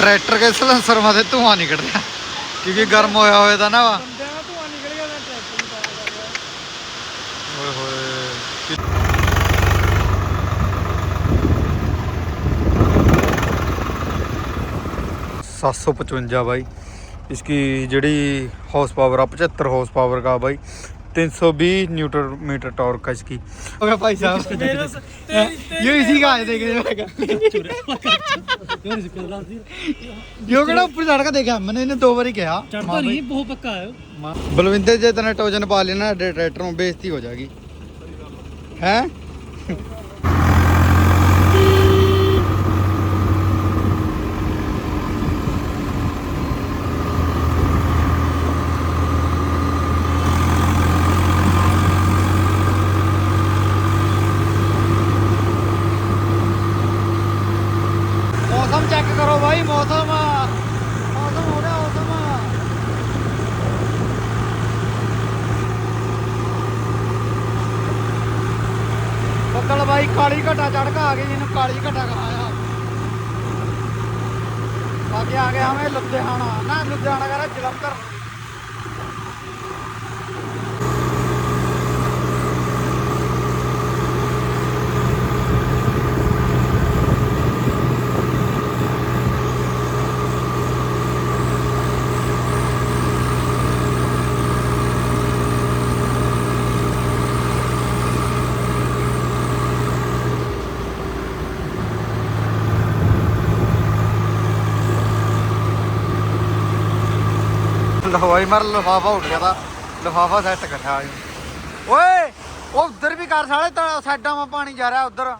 Tractor ਕੇ silencer ਮਾਤੇ ਧੂਆਂ ਨਿਕਲ ਰਿਹਾ ਕਿਉਂਕਿ ਗਰਮ ਹੋਇਆ ਹੋਇਆ ਤਾਂ ਨਾ ਵਾ ਬੰਦਿਆਂ ਦਾ ਧੂਆ ਨਿਕਲ ਗਿਆ ਤਾਂ ਟਰੈਕਟਰ ਨੂੰ ਪਾਇਆ ਕਰ ਰਿਹਾ ਓਏ ਹੋਏ 755 भाई इसकी जड़ी हॉर्स पावर आ 75 हॉर्स पावर का भाई 320 न्यूटन मीटर टॉर्क का इसकी ओके भाई साहब ये इसी का आए देखे यो केड़ा ऊपर चढ़ के देखा मैंने इन्हें दो बार ही कहा चढ़ता नहीं बहुत पक्का है बलविंदर जे इतना टोजन पा लेना ट्रैक्टर में बेइज्जती हो जाएगी हैं ਕਾਲੀ ਘਟਾ ਚੜ ਕੇ ਆ ਗਈ ਜਿਹਨੂੰ ਕਾਲੀ ਘਟਾ ਕਹਾਇਆ। ਬਾਕੀ ਆ ਗਿਆ ਹਮੇ ਲੁਧਿਆਣਾ। ਨਾ ਲੁਧਿਆਣਾ ਕਰਾ ਜਲੰਧਰ। ਲਵਾਈ ਮਰ ਲਫਾਫਾ ਉੱਡ ਗਿਆ ਤਾਂ। ਲਫਾਫਾ ਸੈੱਟ ਕਰਿਆ ਆਈ ਓਏ ਉਹ ਉਧਰ ਵੀ ਕਰ ਸਾਲੇ ਤਾਂ ਸਾਈਡਾਂ 'ਮਾ ਪਾਣੀ ਜਾ ਰਿਹਾ ਉਧਰ।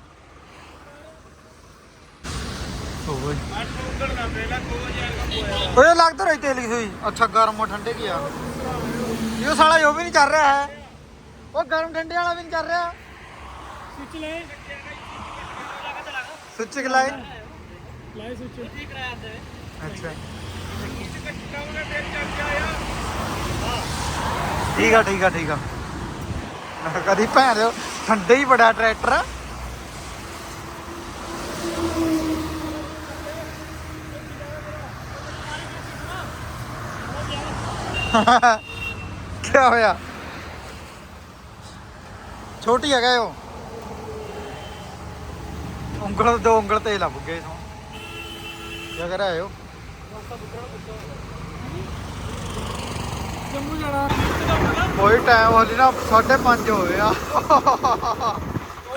ਓਏ। ਲੱਗਦਾ ਰਹੀ ਤੇਲੀ ਹੋਈ। ਅੱਛਾ ਗਰਮ ਹੋ ਠੰਡੇ ਕੀ ਆ। ਇਹ ਸਾਲਾ ਇਹ ਵੀ ਨਹੀਂ ਚੱਲ ਰਿਹਾ ਹੈ। ਉਹ ਗਰਮ ਠੰਡੇ ਵਾਲਾ ਵੀ ਨਹੀਂ ਚੱਲ ਰਿਹਾ। ਸਵਿਚ ਲੈ ਸੁੱਚ ਲਾਈ ਲੈ ਸਵਿਚ ਅੱਛਾ। ਠੀਕ ਆ ਠੀਕ ਆ ਠੀਕ ਆ। ਕਦੀ ਭੈਣ ਦਿਓ ਠੰਡੇ ਹੀ ਬੜਾ ਟਰੈਕਟਰ ਕੀ ਹੋਇਆ? ਛੋਟੀ ਹੈਗਾ ਉਹ। ਉਂਗਲ, ਦੋ ਉਂਗਲ ਤੇ ਲੱਭ ਗਏ ਸੋ ਕੀ ਕਰ ਰਹੇ ਜੰਮੂ ਜਾਣਾ ਕੋਈ ਟਾਈਮ ਹੋਲੀ ਨਾ 5:30 ਹੋਏ। ਆ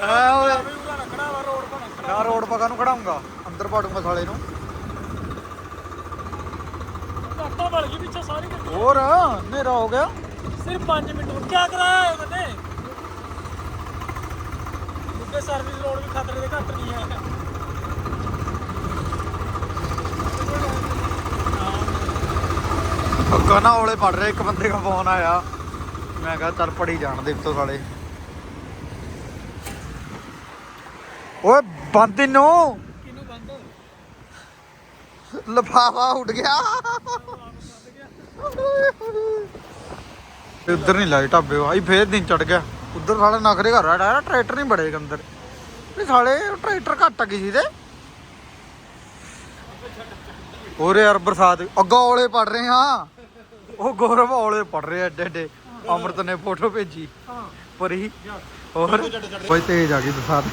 ਐ ਓਏ ਨਾ ਰੋਡ ਪਕਾ ਨੂੰ ਖੜਾਉਂਗਾ ਅੰਦਰ ਪਾੜੂੰਗਾ ਸਾਲੇ ਨੂੰ। ਘਾਟਾ ਵੜ ਗਈ ਪਿੱਛੇ ਸਾਰੀ ਗੱਡੀ। ਹੋਰ ਹਨੇਰਾ ਹੋ ਗਿਆ। ਸਿਰਫ 5 ਮਿੰਟ ਹੋਰ ਕੀ ਕਰਾਇਆ ਹੈ ਬੰਦੇ? ਮੁੱਦੇ ਸਰਵਿਸ ਰੋਡ ਵੀ ਖਤਰੇ ਦੇ ਘੱਟ ਨਹੀਂ ਹੈ ਅੱਗਾ ਨਾ ਔਲੇ ਪੜ ਰਹੇ, ਇੱਕ ਬੰਦੇ ਦਾ ਫੋਨ ਆਇਆ। ਮੈਂ ਕਿਹਾ, ਚੱਲ ਪੜੀ ਜਾਣ ਦੇ ਤੋਂ ਸਾਲੇ। ਓਏ, ਬੰਦ ਨੂੰ ਕਿਨੂੰ ਬੰਦ ਲਫਾਫਾ ਉੱਡ ਗਿਆ। ਉਧਰ ਨਹੀਂ ਲਾਈ ਢਾਬੇ ਆਈ ਫੇਰ ਦਿਨ ਚੜ ਗਿਆ। ਉਧਰ ਸਾਲੇ ਨਖਰੇ ਘਰ ਆ ਟਰੈਕਟਰ ਨਹੀਂ ਬੜੇ ਅੰਦਰ ਇਹ ਸਾਲੇ ਟਰੈਕਟਰ ਘੱਟ ਆ ਕਿਸੇ ਦੇ। ਹੋਰ ਯਾਰ, ਬਰਸਾਤ, ਅੱਗਾ ਔਲੇ ਪੜ ਰਹੇ ਹਾਂ। ਉਹ ਗੌਰਵ ਔਲੇ ਪੜ ਰਹੇ ਐਡੇ ਐਡੇ ਅਮਰਤ ਨੇ ਫੋਟੋ ਭੇਜੀ। ਹਾਂ। ਪਰੀ। ਹੋਰ? ਕੋਈ ਤੇਜ਼ ਆ ਗਈ ਬਰਸਾਤ।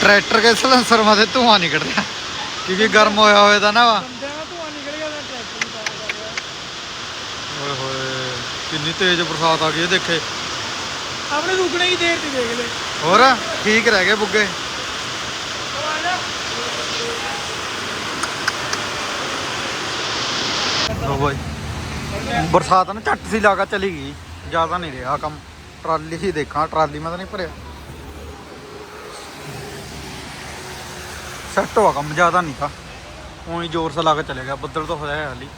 ਟਰੈਕਟਰ ਕੇ ਸਲੈਂਸਰ ਮਾਤੇ ਧੂਆਂ ਨਿਕਲ ਰਿਹਾ ਕਿਉਂਕਿ ਗਰਮ ਹੋਇਆ ਹੋਇਆ ਨਾ ਵਾ। ਦਾ ਨੂੰ ਓਏ ਹੋਏ ਕਿੰਨੀ ਤੇਜ਼ ਬਰਸਾਤ ਆ ਗਈ ਇਹ ਦੇਖੇ। ਆਪਣੇ ਰੁਕਣੇ ਦੀ ਦੇਰ ਤੇ ਦੇਖ ਲੈ। ਹੋਰ ਠੀਕ ਰਹਿ ਗਏ ਬੁੱਗੇ। ਲੋ ਬਾਈ। ਬਰਸਾਤ ਨਾ ਝੱਟ ਸੀ, ਲਾਗਾ ਚਲੀ ਗਈ। ਜ਼ਿਆਦਾ ਨਹੀਂ ਰਿਹਾ ਕੰਮ। ਟਰਾਲੀ ਹੀ ਦੇਖਾਂ, ਟਰਾਲੀ ਮੈਂ ਤਾਂ ਨਹੀਂ ਭਰਿਆ। ਸੈੱਟ ਹੋਆ ਕੰਮ, ਜ਼ਿਆਦਾ ਨਹੀਂ ਤਾਂ। ਉਹੀ ਜ਼ੋਰ ਸੇ ਲਾ ਕੇ ਚਲੇ ਗਿਆ, ਬੱਦਲ ਤਾਂ ਹੋਇਆ ਹਾਲੀ।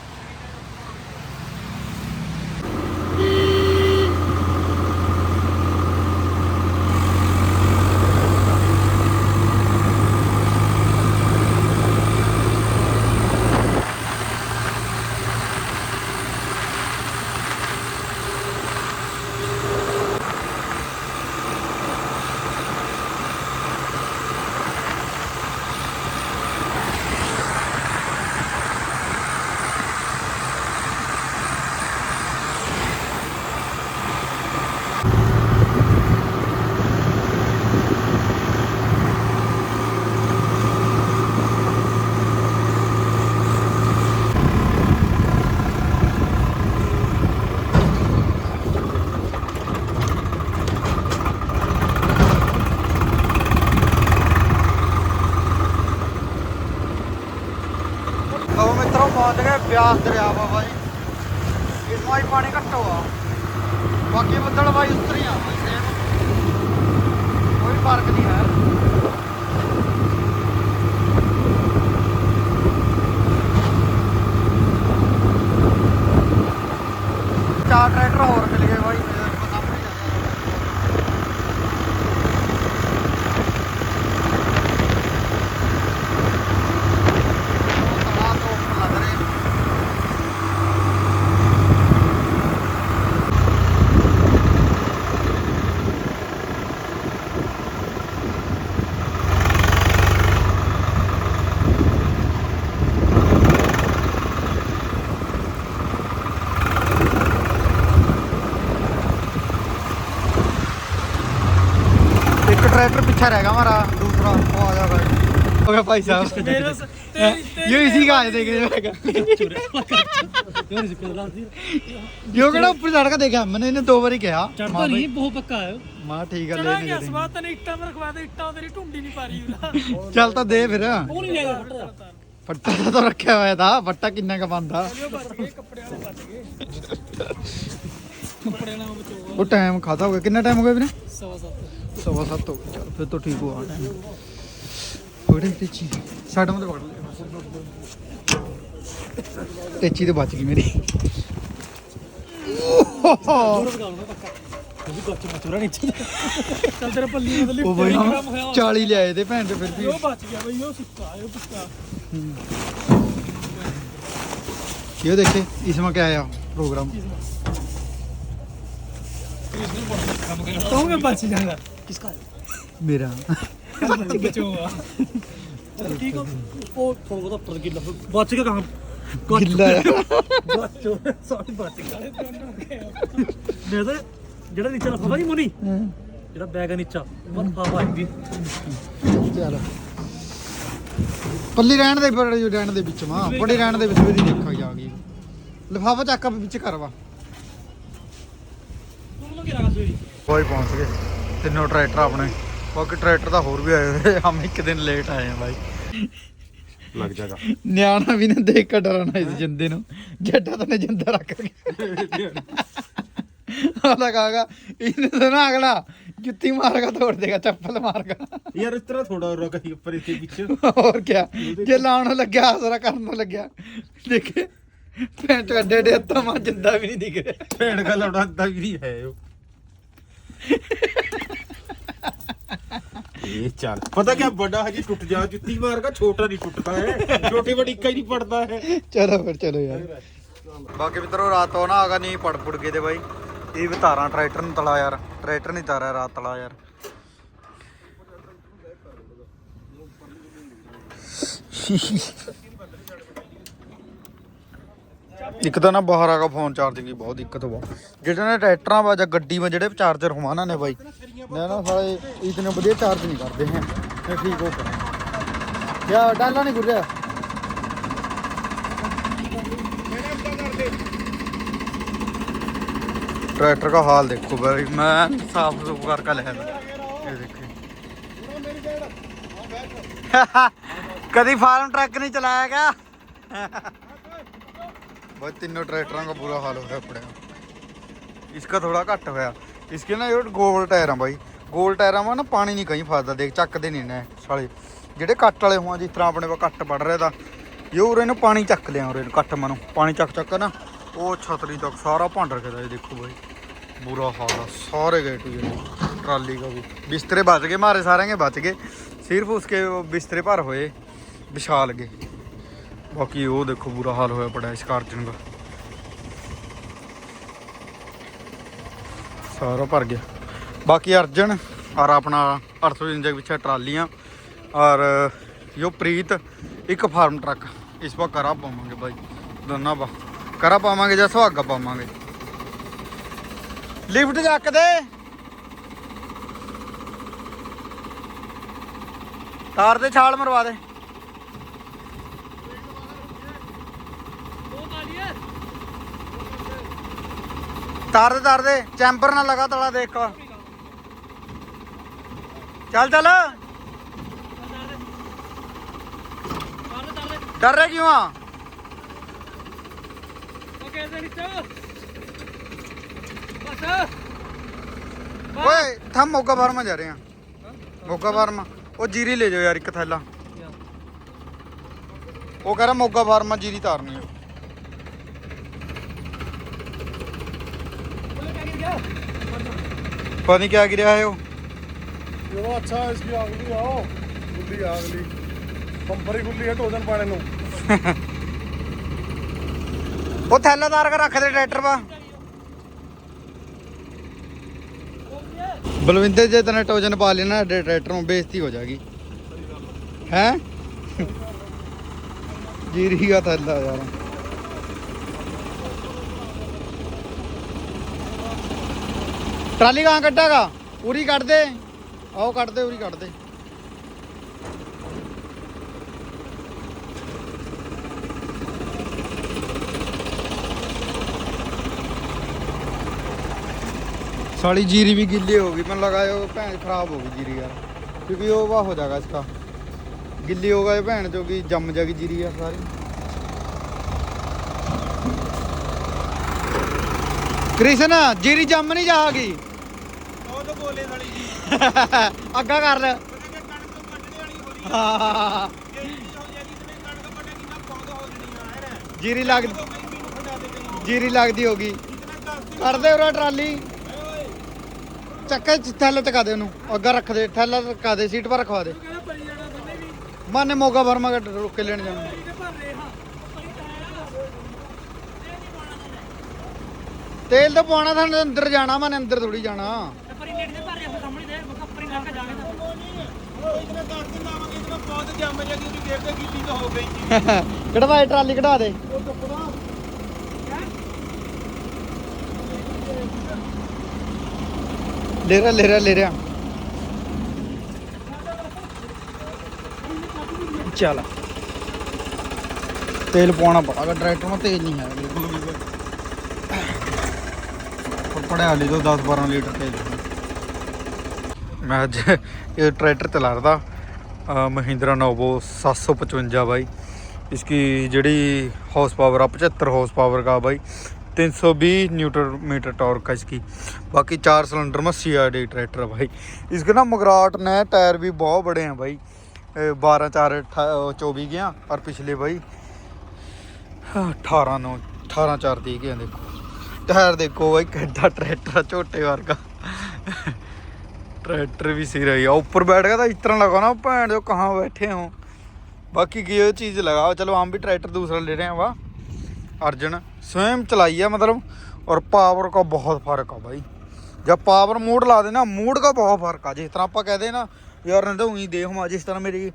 ਦਰਿਆ ਵਾ ਬਾਈ ਇਸ ਮਾਈ ਪਾਣੀ ਘੱਟੋ ਆ ਬਾਕੀ ਬੱਦਲ ਬਾਈ ਉਤਰੀ ਆ ਬਾਈ ਸੇਮ ਕੋਈ ਫ਼ਰਕ ਨਹੀਂ ਹੈ ਚਾਰ ਟਰੈਕਟਰ ਹੋਰ ਮਿਲ ਗਏ ਬਾਈ ਮੇਰੇ ਪਤਾ ਨਹੀਂ ਚੱਲਿਆ ਤਲਾ ਤੋਂ ਉੱਪਰ ਲੱਗ ਰਹੇ ਇੱਕ ਟਰੈਕਟਰ ਪਿੱਛੇ ਰਹਿ ਗਿਆ ਹਮਾਰਾ दूसरा वो आ जाएगा हो गया भाई साहब मेरे से तेरी ये इसी का है देखे जाएगा यो ਕਿਹੜਾ ਉੱਪਰ ਚੜ ਕੇ ਦੇਖਿਆ ਮੈਨੇ ਇਹਨੇ ਦੋ ਵਾਰੀ ਕਿਹਾ ਚੜਦਾ ਨਹੀਂ ਬਹੁਤ ਪੱਕਾ ਹੈ ਮਾਂ ਠੀਕ ਆ ਲੈ ਚੜਾ ਲੈ ਗਿਆ ਲੈ। ਸਵਾਦ ਤਨੇ ਇੱਟਾਂ ਮੈਂ ਰਖਵਾ ਦੇ ਇੱਟਾਂ ਤੇਰੀ ਢੁੰਡੀ ਨਹੀਂ ਪਾ ਰਹੀ ਉਹਦਾ ਚੱਲ ਤਾਂ ਦੇ ਫਿਰ ਉਹ ਨਹੀਂ ਲੈਗਾ ਫਟਦਾ ਫੱਟਾ ਤਾਂ ਤਾਂ ਰੱਖਿਆ ਹੋਇਆ ਤਾਂ ਫੱਟਾ ਕਿੰਨਾ ਕ ਬੰਦਾ ਉਹ ਬਚ ਗਏ ਕੱਪੜੇ ਵਾਲੇ ਬਚ ਗਏ ਕੱਪੜੇ ਨਾਲ ਬਚੋ ਉਹ ਟਾਈਮ ਖਾਤਾ ਹੋ ਗਿਆ ਕਿੰਨਾ ਟਾਈਮ ਹੋ ਗਿਆ ਵੀਰੇ ਸਵਾ ਸੱਤ ਸਵਾ ਸੱਤ ਹੋ ਗਏ। ਚੱਲ ਫਿਰ ਤੋਂ ਠੀਕ ਹੋ ਆ ਟਾਈਮ ਹੋੜੇ ਟੇਚੀ ਸਾਡਾ ਮਤ ਵੜ ਲਿਆ। ਤੇ ਬਚ ਗਈ ਮੇਰੀ। ਉਹ ਬਈ 40 ਲਿਆਏ ਤੇ ਭੈਣ ਤੇ ਉਹ ਬਚ ਗਿਆ ਬਈ ਉਹ ਸੁੱਕਾ ਉਹ ਪੁੱਕਾ। ਇਹ ਦੇਖੇ ਇਸਮਾ ਕਿਆ ਆਇਆ ਪ੍ਰੋਗਰਾਮ ਤੂੰ ਮੈਂ ਬਚ ਜਾਗਾ बच बचो चल ठीक हो वो फोन को तो गिर बच गया कहां गिल्ला है ਬਚੋ ਸੌਰੀ ਬਚ ਗਏ ਮੈਂ ਤਾਂ ਜਿਹੜਾ ਨੀਚੇ ਲਫਾਫਾ ਨਹੀਂ ਮੁਨੀ ਜਿਹੜਾ ਬੈਗ ਹੈ ਨੀਚਾ ਉਹ ਲਫਾਫਾ ਆਈ चलो ਪੱਲੀ ਰਹਿਣ ਦੇ ਪਰ ਜੋ ਰਹਿਣ ਦੇ ਵਿੱਚ ਮਾਂ ਬੜੀ ਰਹਿਣ ਦੇ ਵਿੱਚ ਵੀ ਦੇਖਾ ਜਾ ਗਈ ਲਿਫਾਫਾ ਚੱਕ ਵਿੱਚ ਕਰਵਾ ਤੂੰ ਲੋਗੇ ਰਗਾ ਸਵੇਰੀ ਕੋਈ ਪਹੁੰਚ ਗਏ ਤਿੰਨੋਂ ਟਰੈਕਟਰ ਆਪਣੇ। ਬਾਕੀ ਟਰੈਕਟਰ ਤਾਂ ਹੋਰ ਵੀ ਆਏ ਹੋਏ ਹਮ ਇੱਕ ਦਿਨ ਲੇਟ ਆਏ ਆ ਬਾਈ। ਲੱਗ ਜਾਗਾ। ਨਿਆਣਾ ਵੀ ਨਾ ਦੇਖ ਕੇ ਡਰਨਾ ਇਸ ਜਿੰਦੇ ਨੂੰ। ਜੱਟਾ ਤਾਂ ਨੇ ਜਿੰਦਾ ਰੱਖ ਕੇ। ਆਦਾ ਕਾਗਾ ਇਹਨੇ ਤਾਂ ਨਾ ਅਗਲਾ ਜੁੱਤੀ ਮਾਰਗਾ ਤੋੜ ਦੇਗਾ ਚੱਪਲ ਮਾਰਗਾ। ਯਾਰ ਇਸ ਤਰ੍ਹਾਂ ਥੋੜਾ ਰੁਕ ਹੀ ਉੱਪਰ ਇੱਥੇ ਪਿੱਛੇ। ਹੋਰ ਕਿਆ? ਜੇ ਲਾਉਣ ਲੱਗਿਆ ਆਸਰਾ ਕਰਨ ਲੱਗਿਆ। ਦੇਖੇ? ਪੈਂਟ ਅੱਡੇ ਡੇ ਹੱਥਾਂ ਮਾ ਜਿੰਦਾ ਵੀ ਨਹੀਂ ਦਿਖ। ਰਿਹਾ ਭੈਣ ਗੱਲ ਉਡਾਂਦਾ ਵੀ ਨਹੀਂ ਹੈ ਉਹ। ਇਹ ਚੱਲ। ਪਤਾ ਕਿਆ ਵੱਡਾ ਹਜੇ ਟੁੱਟ ਜਾ ਜੁੱਤੀ ਮਾਰਗਾ ਛੋਟਾ ਨਹੀਂ ਟੁੱਟਦਾ ਹੈ ਛੋਟੇ ਵੱਡੀ ਇੱਕਾ ਹੀ ਨਹੀਂ ਪੜਦਾ ਹੈ ਚਲੋ ਫਿਰ ਚਲੋ ਯਾਰ। ਬਾਕੀ ਮਿੱਤਰੋ ਰਾਤ ਤੋਂ ਨਾ ਆਗਾ ਨਹੀਂ ਪੜ ਪੁੜ ਗਏ ਤੇ ਬਾਈ। ਇਹ ਵੀ ਤਾਰਾਂ ਟਰੈਕਟਰ ਨੂੰ ਤਲਾ ਯਾਰ। ਟਰੈਕਟਰ ਨਹੀਂ ਤਾਰਿਆ ਰਾਤ ਤਲਾ ਯਾਰ। ਇੱਕ ਤਾਂ ਨਾ ਬਾਹਰ ਆਗਾ ਫੋਨ ਚਾਰਜਿੰਗ ਦੀ ਬਹੁਤ ਦਿੱਕਤ ਵਾ ਜਿਹੜੇ ਨੇ ਟਰੈਕਟਰਾਂ ਵਾ ਜਾਂ ਗੱਡੀ ਵਾ ਜਿਹੜੇ ਚਾਰਜਰ ਹਵਾਨਾ ਨੇ ਬਾਈ ਨਾ ਨਾ ਸਾਲੇ ਇਤਨੇ ਵਧੀਆ ਚਾਰਜ ਨਹੀਂ ਕਰਦੇ ਹੈ ਇਹ ਠੀਕ ਹੋ ਕਰ ਯਾ ਡਾਲਾ ਨਹੀਂ ਗੁਰਿਆ ट्रैक्टर का हाल देखो भाई मैं साफ सुफ करके ले ये देखिए कभी फार्म ट्रक नहीं चलाया क्या भाई तीनों ट्रैक्टरों का बुरा हाल हो गया पड़े इसका थोड़ा घट होया इसके ना ये गोल टायर हैं भाई गोल टायर में ना पानी नहीं कहीं फसदा देख ਚੱਕਦੇ ਨਹੀਂ ਨੇ ਸਾਲੇ ਜਿਹੜੇ ਕੱਟ ਵਾਲੇ ਹੋਆ ਜਿਸ ਤਰ੍ਹਾਂ ਆਪਣੇ ਕੋਲ ਕੱਟ ਪੜ ਰਿਹਾ ਤਾਂ ਇਹ ਉਰੇ ਨੂੰ ਪਾਣੀ ਚੱਕ ਲਿਆ ਉਰੇ ਨੂੰ ਕੱਟ ਮਨੂੰ ਪਾਣੀ ਚੱਕ ਚੱਕ ਨਾ ਉਹ ਛਤਰੀ ਤੱਕ ਸਾਰਾ ਭੰਡ ਰੱਖਦਾ ਇਹ ਦੇਖੋ भाई बुरा हाल है सारे गए टू ट्राली का भी बिस्तरे बच गए हमारे सारे के बच गए सिर्फ उसके वो बिस्तरे भर हुए विशाल गए ਬਾਕੀ ਉਹ ਦੇਖੋ ਬੁਰਾ ਹਾਲ ਹੋਇਆ ਪੜਾ ਇਸ ਕਾਰਜਨ ਦਾ। ਸਾਰਾ ਭਰ ਗਿਆ। ਬਾਕੀ ਅਰਜਨ ਔਰ ਆਪਣਾ ਅਰਥੋ ਇੰਜਕ ਵਿੱਚ ਟਰਾਲੀਆਂ ਔਰ ਜੋ ਪ੍ਰੀਤ ਇੱਕ ਫਾਰਮ ਟਰੱਕ। ਇਸ ਵਾਰ ਕਰਾ ਪਾਵਾਂਗੇ ਬਾਈ। ਦੋਨਾਂ ਵਾ ਕਰਾ ਪਾਵਾਂਗੇ ਜਾਂ ਸੁਹਾਗਾ ਪਾਵਾਂਗੇ। ਲਿਫਟ ਜੱਕ ਦੇ। ਤਾਰ ਤੇ ਛਾਲ ਮਰਵਾ ਦੇ। ਤਾਰ ਦੇ ਤਾਰ ਦੇ। ਚੈਂਬਰ ਨਾਲ ਲਗਾ ਤਲਾ ਦੇਖ। ਕੇ ਚੱਲ ਚੱਲ। ਡਰ ਰਿਹਾ ਕਿਉਂ ਆ? ਦੇ ਵਿੱਚ। ਬਸ। ਓਏ ਥਮ ਮੋਗਾ ਫਾਰਮਾ ਜਾ ਰਹੇ ਆ। ਮੋਗਾ ਫਾਰਮਾ ਉਹ ਜੀਰੀ ਲੈ ਜਾਓ ਯਾਰ ਇੱਕ ਥੈਲਾ। ਉਹ ਕਹ ਰਿਹਾ ਮੋਗਾ ਫਾਰਮਾ ਜੀਰੀ ਤਾਰਨੀ ਆ। ਪਤਾ ਨਹੀਂ ਕਿਆ ਗਿਰਿਆ ਹੈ ਉਹ यो अच्छा है इसकी आग भी आओ गुल्ली आग ली पंपर ही गुल्ली है टोजन पाने ਨੂੰ ਉਹ ਥੈਲਾ ਤਾਰ ਕੇ ਰੱਖ ਦੇ ਟਰੈਕਟਰ ਵਾ ਬਲਵਿੰਦਰ ਜੇ ਤਨੇ ਟੋਜਨ ਪਾ ਲੈਣਾ ਸਾਡੇ ਟਰੈਕਟਰ ਨੂੰ ਬੇਇੱਜ਼ਤੀ ਹੋ ਜਾਗੀ ਹੈ ਜੀਰੀ ਦਾ ਥੈਲਾ ਯਾਰ ਟਰਾਲੀ ਕਾਂ ਕੱਢਾਗਾ ਉਰੀ ਕੱਢ ਦੇ ਆਓ ਕੱਢ ਦੇ ਉਰੀ ਕੱਢ ਦੇ ਸਾਲੀ ਜੀਰੀ ਵੀ ਗਿੱਲੀ ਹੋ ਗਈ ਮੈਨੂੰ लगा ਉਹ ਭੈਣ ਖਰਾਬ ਹੋ ਗਈ ਜੀਰੀ ਯਾਰ ਕਿਉਂਕਿ ਉਹ ਵਾ ਹੋ ਜਾਏਗਾ इसका ਗਿੱਲੀ ਹੋ ਗਏ ਭੈਣ ਜੋ ਕਿ ਜੰਮ ਜਾਗੀ ਜੀਰੀ ਯਾਰ ਸਾਰੀ ਕ੍ਰਿਸ਼ਨ ਜੀਰੀ ਜੰਮ ਨਹੀਂ ਜਾਗੀ ਤਾਂ ਵਾਲੀ ਜੀ। ਅੱਗਾ ਕਰ ਲੈ। ਪਤਾ ਕਿ ਕਣਕ ਵੱਢਣੇ ਵਾਲੀ ਹੋ ਰਹੀ ਹਾਂ, ਹੈ ਇਹ ਚੀਜ਼ ਹੋ ਜਾਏਗੀ ਤੇ ਕਣਕ ਵੱਢੇ ਕਿੰਨਾ ਪੌਦਾ ਹੋ ਜਣੀ ਆ ਹੈ ਨਾ? ਜੀਰੀ ਲੱਗ ਕਈ ਮੈਨੂੰ ਦੇ ਕਈ ਜੀਰੀ ਲੱਗਦੀ ਹੋਗੀ ਇਤਨਾ ਦੱਸ ਕੱਢ ਦੇ ਉਰਾ ਟਰਾਲੀ। ਓਏ ਚੱਕੇ ਥੈਲੇ ਟਕਾ ਦੇ ਉਹਨੂੰ। ਅੱਗਾ ਰੱਖ ਦੇ ਥੈਲਾ ਟਕਾ ਦੇ ਸੀਟ ਪਰ ਰਖਵਾ ਦੇ। ਕਹਿੰਦਾ ਪਈ ਜਾਣਾ ਦੋਨੇ ਵੀ? ਮਾਨੇ ਮੋਗਾ ਵਰਮਾ ਕੇ ਰੁਕ ਕੇ ਲੈਣ ਜਾਣਾ। ਇਹਦੇ ਭਰ ਰਹੇ ਹਾਂ। ਪਈ ਤਾਂ ਤੇਲ ਤਾਂ ਪਾਉਣਾ ਤੁਹਾਨੂੰ ਅੰਦਰ ਜਾਣਾ ਮਾਨੇ ਅੰਦਰ ਥੋੜੀ ਜਾਣਾ। ਨੇੜੇ ਦੇ ਭਰ ਰਿਹਾ ਸਾਹਮਣੇ ਦੇ ਪਰੀ ਨਾਲ ਜਾ ਕੇ ਉਹ ਇਤਨਾ ਦੱਸ ਦੇ ਲਾਵਾਂਗੇ ਇਤਨਾ ਪੌਦ ਜੰਮ ਜਾਏਗੀ ਉਹਦੀ ਦੇਰ ਤੇ ਕੀਤੀ ਤਾਂ ਹੋ ਗਈ ਜੀ ਕਢਵਾਏ ਟਰਾਲੀ ਕਢਾ ਦੇ। ਲੈ ਰਿਹਾ ਲੈ ਰਿਹਾ ਲੈ ਰਿਹਾ ਚੱਲ। ਤੇਲ ਪਾਉਣਾ ਪੜਾਗਾ ਟਰੈਕਟਰ ਨੂੰ ਤੇਲ ਨਹੀਂ ਹੈ। ਬਿਲਕੁਲ ਵੀ ਪੜਿਆ ਲਈ ਤੋਂ 10 12 ਲੀਟਰ ਤੇਲ। ਮੈਂ ਅੱਜ ਇਹ ਟਰੈਕਟਰ ਚਲਾ ਰਦਾ ਮਹਿੰਦਰਾ ਨੋਵੋ 755 ਬਾਈ इसकी ਜਿਹੜੀ हॉर्स पावर है पचहत्तर हॉर्स पावर का भाई 320 न्यूटन मीटर टॉर्क है इसकी बाकी चार सिलेंडर में सी आर डी ट्रैक्टर है भाई इसके ना मगराट ने टायर भी बहुत बड़े हैं भाई बारह चार चौबीस गया और पिछले भाई अठारह नौ अठारह चार दी गए देखो टायर देखो भाई कैडा ट्रैक्टर है छोटे वर्गा ट्रैक्टर भी सही रही है ऊपर बैठ गया था इतना लगा ना भैन जो कहाँ बैठे हो बाकी की चीज़ लगा चलो हम भी ट्रैक्टर दूसरा ले रहे हैं वाह अर्जुन स्वयं चलाई है मतलब और पावर का बहुत फ़र्क है भाई जब पावर मूड ला देना मूड का बहुत फ़र्क है जिस तरह आप कह देना ना यार नहीं तो वहीं देख हम जिस तरह मेरी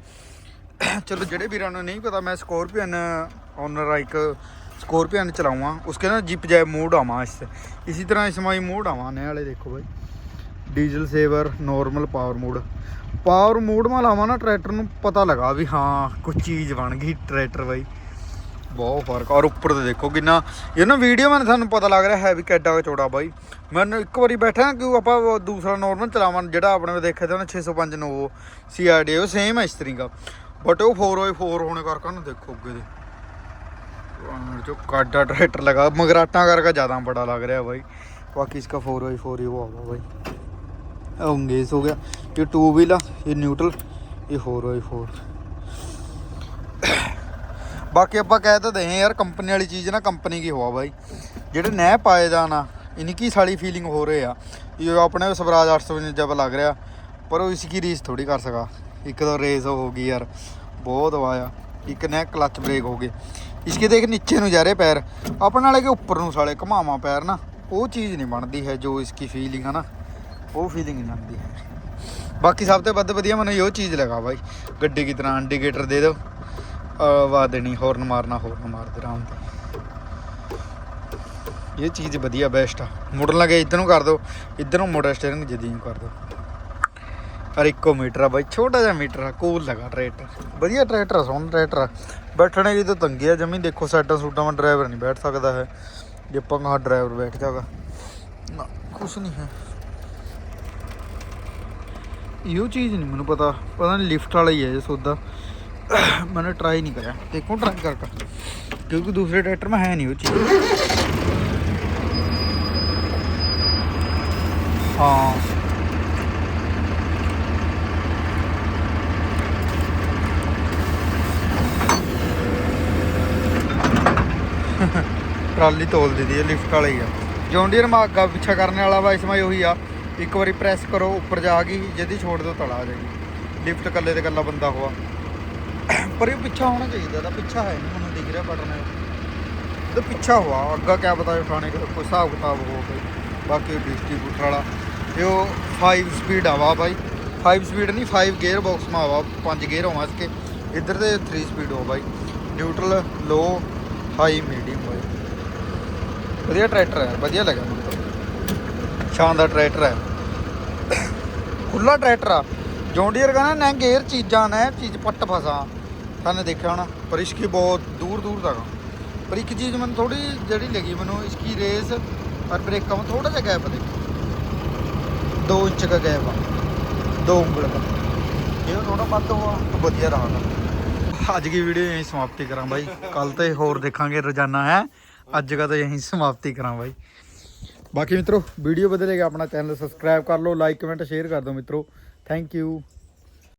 चलो जेडे भीर नहीं पता मैं स्कॉर्पियन ऑनर एक स्कॉर्पियन चलाऊँ उसके ना जिप जाए मूड आवा इस इसी तरह इस माई मूड आवा आने वाले देखो भाई diesel saver normal power mode power mode ਮਾ ਲਾਵਾਂ ਨਾ ਟਰੈਕਟਰ ਨੂੰ ਪਤਾ ਲਗਾ ਵੀ ਹਾਂ, ਕੋਈ ਚੀਜ਼ ਬਣ ਗਈ ਟਰੈਕਟਰ ਬਾਈ। ਬਹੁਤ ਫ਼ਰਕ ਔਰ ਉੱਪਰ ਤੇ ਦੇਖੋ ਕਿੰਨਾ, ਇਹ ਨਾ ਵੀਡੀਓ ਮੈਂ ਤੁਹਾਨੂੰ ਪਤਾ ਲੱਗ ਰਿਹਾ ਹੈ ਵੀ ਕਿੱਡਾ ਚੌੜਾ ਬਾਈ। ਮੈਨੂੰ ਇੱਕ ਵਾਰੀ ਬੈਠਾ ਕਿ ਆਪਾਂ ਦੂਸਰਾ ਨਾਰਮਲ ਚਲਾਵਾਂ, ਜਿਹੜਾ ਆਪਣੇ ਦੇਖਿਆ ਤਾਂ 605 ਨੋਵੋ ਸੀਆਰਡੀ ਉਹ ਸੇਮ ਹੈ ਇਸ ਤਰੀਕਾ। ਬਟ ਉਹ 4x4 ਹੋਣੇ ਕਰਕੇ ਉਹਨੂੰ ਦੇਖੋ ਅੱਗੇ ਦੇ। ਜੋ ਕਾਡਾ ਟਰੈਕਟਰ ਲਗਾ, ਮਗਰਾਟਾਂ ਕਰਕੇ ਜ਼ਿਆਦਾ ਬੜਾ ਲੱਗ ਰਿਹਾ ਬਾਈ। ਬਾਕੀ ਇਸ ਇਸਕਾ 4x4 ਹੀ ਹੋਗਾ ਬਾਈ। ਅੰਗੇਜ ਹੋ ਗਿਆ। ਇਹ ਟੂ ਵੀਲ ਆ ਇਹ ਨਿਊਟਰਲ ਇਹ ਹੋਰ ਆ ਇਹ ਹੋਰ। ਬਾਕੀ ਆਪਾਂ ਕਹਿ ਤਾਂ ਦੇ ਯਾਰ ਕੰਪਨੀ ਵਾਲੀ ਚੀਜ਼ ਨਾ ਕੰਪਨੀ ਕੀ ਹੋਆ ਬਾਈ। ਜਿਹੜੇ ਨਹਿ ਪਾਏਦਾਨ ਨਾ ਇਨਕੀ ਕੀ ਸਾਲੀ ਫੀਲਿੰਗ ਹੋ ਰਹੇ ਆ। ਇਹ ਆਪਣੇ ਸਵਰਾਜ 855 ਪਾ ਲੱਗ ਰਿਹਾ, ਪਰ ਉਹ ਇਸ ਕੀ ਰੀਸ ਥੋੜੀ ਕਰ ਸਕਾ। ਇੱਕ ਤਾਂ ਰੇਸ ਹੋ ਗਈ ਯਾਰ, ਬਹੁਤ ਵਾਇਆ ਇੱਕ ਨਹਿ ਕਲਚ ਬ੍ਰੇਕ ਹੋ ਗਏ ਇਸਕੇ ਦੇਖ ਨੀਚੇ ਨੂੰ ਜਾ ਰਹੇ ਪੈਰ। ਆਪਣੇ ਵਾਲੇ ਕੇ ਉੱਪਰ ਨੂੰ ਸਾਲੇ ਘਮਾਵਾ ਪੈਰ ਨਾ, ਉਹ ਚੀਜ਼ ਨਹੀਂ ਬਣਦੀ ਹੈ ਜੋ ਇਸਕੀ ਫੀਲਿੰਗ ਹੈ ਨਾ। ਉਹ ਫੀਲਿੰਗ ਨਹੀਂ ਆਉਂਦੀ ਹੈ ਬਾਕੀ ਸਭ ਤੋਂ ਵੱਧ ਵਧੀਆ ਮੈਨੂੰ ਇਹੋ ਚੀਜ਼ ਲਗਾ ਬਾਈ, ਗੱਡੀ ਕੀ ਤਰ੍ਹਾਂ ਇੰਡੀਕੇਟਰ ਦੇ ਦਿਓ। ਆਵਾ ਦੇਣੀ ਹੌਰਨ ਮਾਰਨਾ ਹੌਰਨ ਮਾਰਦੇ ਆਰਾਮ ਤੇ ਇਹ ਚੀਜ਼ ਵਧੀਆ ਬੈਸਟ ਆ। ਮੁੜਨ ਲੱਗੇ ਇੱਧਰ ਨੂੰ ਕਰ ਦਿਓ, ਇੱਧਰ ਨੂੰ ਮੋਟਰ ਸਟੀਅਰਿੰਗ ਜਿੱਦੀ ਨੂੰ ਕਰ ਦਿਓ। ਪਰ ਇੱਕੋ ਮੀਟਰ ਆ ਬਾਈ, ਛੋਟਾ ਜਿਹਾ ਮੀਟਰ ਆ ਕੋਲ ਲਗਾ ਟਰੈਕਟਰ ਵਧੀਆ ਟਰੈਕਟਰ ਆ, ਸੋਹਣਾ ਟਰੈਕਟਰ ਆ। ਬੈਠਣੇ ਦੀ ਤਾਂ ਤੰਗੀ ਆ, ਜਮੀ ਦੇਖੋ ਸਾਈਡਾਂ ਸੂਟਾਂ ਮੈਂ ਡਰਾਈਵਰ ਨਹੀਂ ਬੈਠ ਸਕਦਾ ਹੈ ਜੇ ਪੰਗਾ ਡਰਾਈਵਰ ਬੈਠ ਜਾਗਾ। ਨਾ, ਕੁਛ ਨਹੀਂ ਹੈ। ਇਹ ਉਹ ਚੀਜ਼ ਨਹੀਂ ਮੈਨੂੰ ਪਤਾ। ਪਤਾ ਨਹੀਂ, ਲਿਫਟ ਵਾਲਾ ਹੀ ਹੈ ਇਹ ਸੌਦਾ। ਮੈਨੇ ਟਰਾਈ ਨਹੀਂ ਕਰਿਆ। ਦੇਖੋ ਟਰਾਈ ਕਰ ਕਰ। ਕਿਉਂਕਿ ਦੂਸਰੇ ਟਰੈਕਟਰ ਮੈਂ ਹੈ ਨਹੀਂ ਉਹ ਚੀਜ਼। ਹਾਂ। ਟਰਾਲੀ ਤੋਲ ਦਿੰਦੀ ਹੈ, ਲਿਫਟ ਵਾਲੀ ਆ। ਜੌਂਡੀਅਰ ਮਾਗਾ ਪਿੱਛਾ ਕਰਨ ਵਾਲਾ ਵਾ, ਇਸ ਮਾਈ ਉਹੀ ਆ। ਇੱਕ ਵਾਰੀ ਪ੍ਰੈਸ ਕਰੋ, ਉੱਪਰ ਜਾ ਗਈ, ਜਿਹਦੀ ਛੋੜ ਦੋ ਤਲਾ ਆ ਜਾਏਗੀ। ਲਿਫਟ ਕੱਲੇ ਤੇ ਕੱਲਾ ਬੰਦਾ ਹੋਆ। ਪਰ ਇਹ ਪਿੱਛਾ ਹੋਣਾ ਚਾਹੀਦਾ ਤਾਂ ਪਿੱਛਾ ਹੈ ਨਹੀਂ ਮੈਨੂੰ ਦਿਖ ਰਿਹਾ ਬਟਨ ਤੇ ਪਿੱਛਾ ਹੋਆ, ਅੱਗਾ ਕਿਆ ਪਤਾ ਉਠਾਣੇ ਕੋਈ ਹਿਸਾਬ ਕਿਤਾਬ ਹੋ ਕੋਈ ਬਾਕੀ ਡਿਸਟ੍ਰੀਬਿਊਟਰ ਵਾਲਾ। ਤੇ ਉਹ 5 ਸਪੀਡ ਆਵਾ ਬਾਈ। 5 ਸਪੀਡ ਨਹੀਂ 5 ਗੇਅਰ ਬਾਕਸ ਮਾ ਆਵਾ 5 ਗੇਅਰ ਹੋਵਾ ਇਸਕੇ। ਇੱਧਰ ਤੇ 3 ਸਪੀਡ ਹੋ ਬਾਈ। ਨਿਊਟਰਲ ਲੋ ਹਾਈ ਮੀਡੀਅਮ ਬਾਈ। ਵਧੀਆ ਟਰੈਕਟਰ ਹੈ, ਵਧੀਆ ਲੱਗਾ ਮੈਨੂੰ ਸ਼ਾਨਦਾਰ ਟਰੈਕਟਰ ਹੈ। ਖੁੱਲਾ ਟਰੈਕਟਰ ਆ। ਜੌਂਡੀਅਰ ਕਹਿੰਦਾ, ਨਾ ਗੇਰ ਚੀਜ਼ਾਂ ਨੇ, ਚੀਜ਼ ਪੱਟ ਫਸਾ। ਤੁਹਾਨੂੰ ਦੇਖਿਆ ਹੋਣਾ, ਪਰ ਇਸ਼ਕੀ ਬਹੁਤ ਦੂਰ ਦੂਰ ਤੱਕ ਪਰ ਇੱਕ ਚੀਜ਼ ਮੈਨੂੰ ਥੋੜੀ ਜਿਹੜੀ ਲੱਗੀ ਮੈਨੂੰ, ਇਸ਼ਕੀ ਰੇਸ ਪਰ ਬ੍ਰੇਕਾਂ ਵਿੱਚ ਥੋੜਾ ਜਿਹਾ ਗੈਪ ਦੇਖੋ। 2 ਇੰਚ ਦਾ ਗੈਪ ਆ। ਦੋ ਉਂਗਲ ਦਾ। ਇਹ ਥੋੜਾ ਵੱਧ ਹੋਆ ਵਧੀਆ ਰਹਾ ਅੱਜ ਦੀ ਵੀਡੀਓ ਅਸੀਂ ਸਮਾਪਤੀ ਕਰਾਂ ਬਾਈ। ਕੱਲ ਤੇ ਹੋਰ ਦੇਖਾਂਗੇ ਰੋਜ਼ਾਨਾ, ਹੈ? ਅੱਜ ਦਾ ਤਾਂ ਅਸੀਂ ਸਮਾਪਤੀ ਕਰਾਂ ਬਾਈ। ਬਾਕੀ ਮਿੱਤਰੋ ਵੀਡੀਓ ਵਧੀਆ ਲੱਗੇ ਆਪਣਾ ਚੈਨਲ ਸਬਸਕ੍ਰਾਈਬ ਕਰ ਲਓ ਲਾਈਕ ਕਮੈਂਟ ਸ਼ੇਅਰ ਕਰ ਦਿਓ ਮਿੱਤਰੋ। Thank you